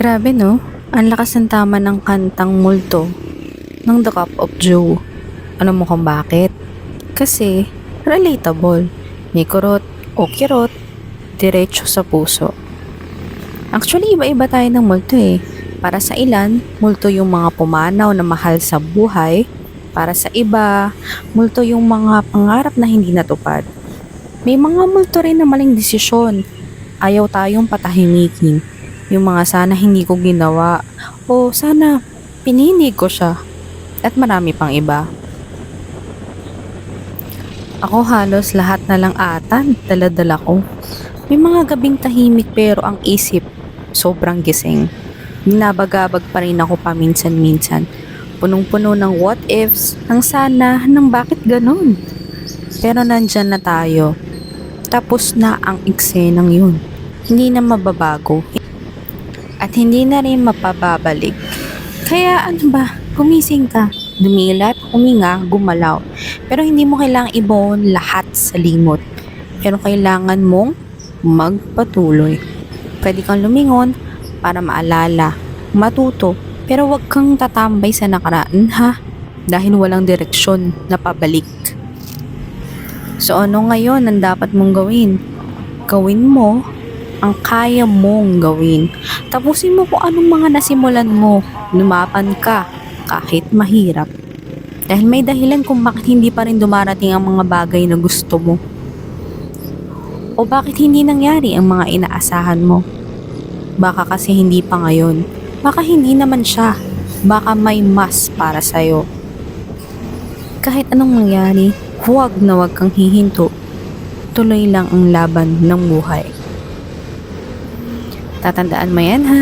Grabe no, ang lakas ng tama ng kantang multo ng The Cup of Joe. Ano mo kung bakit? Kasi relatable. May kurot o kirot, diretso sa puso. Actually, iba-iba tayo ng multo eh. Para sa ilan, multo yung mga pumanaw na mahal sa buhay. Para sa iba, multo yung mga pangarap na hindi natupad. May mga multo rin na maling desisyon. Ayaw tayong patahimikin. Yung mga sana hindi ko ginawa. O sana pininig ko siya. At marami pang iba. Ako halos lahat na lang atan, dala-dala ko. May mga gabing tahimik pero ang isip sobrang gising. Binabagabag pa rin ako paminsan-minsan. Punong-puno ng what ifs, ng sana, ng bakit ganun. Pero nandyan na tayo. Tapos na ang eksenang yun. Hindi na mababago. At hindi na rin mapababalik. Kaya ano ba, gumising ka. Dumilat, huminga, gumalaw. Pero hindi mo kailangang ibaon lahat sa limot. Pero kailangan mong magpatuloy. Pwede kang lumingon para maalala, matuto, pero wag kang tatambay sa nakaraan ha, dahil walang direksyon na pabalik. So ano ngayon ang dapat mong gawin? Gawin mo ang kaya mong gawin. Tapusin mo kung anong mga nasimulan mo. Lumapan ka kahit mahirap. Dahil may dahilan kung bakit hindi pa rin dumarating ang mga bagay na gusto mo. O bakit hindi nangyari ang mga inaasahan mo. Baka kasi hindi pa ngayon. Baka hindi naman siya. Baka may mas para sa'yo. Kahit anong mangyari, huwag na huwag kang hihinto. Tuloy lang ang laban ng buhay. Tatandaan mo yan ha.